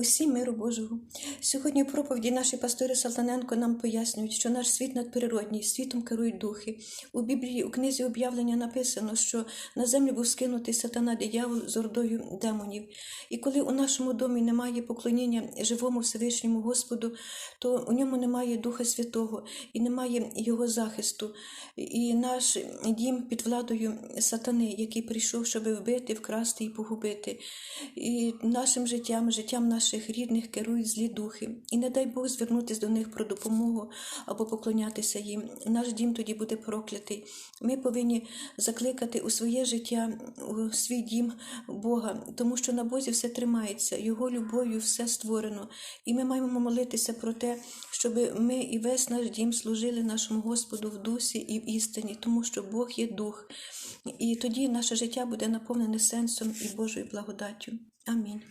Усім миру Божого. Сьогодні проповіді наші пастори Салтаненко нам пояснюють, що наш світ надприродній, світом керують духи. У Біблії, у книзі об'явлення написано, що на землю був скинутий сатана диявол з ордою демонів. І коли у нашому домі немає поклоніння живому Всевишньому Господу, то у ньому немає Духа Святого і немає його захисту. І наш дім під владою сатани, який прийшов, щоб вбити, вкрасти і погубити. І нашим життям, життям наших рідних керують злі духи. І не дай Бог звернутися до них про допомогу або поклонятися їм. Наш дім тоді буде проклятий. Ми повинні закликати у своє життя, у свій дім Бога, тому що на Бозі все тримається, Його любов'ю все створено. І ми маємо молитися про те, щоб ми і весь наш дім служили нашому Господу в дусі і в істині, тому що Бог є дух. І тоді наше життя буде наповнене сенсом і Божою благодаттю. Амінь.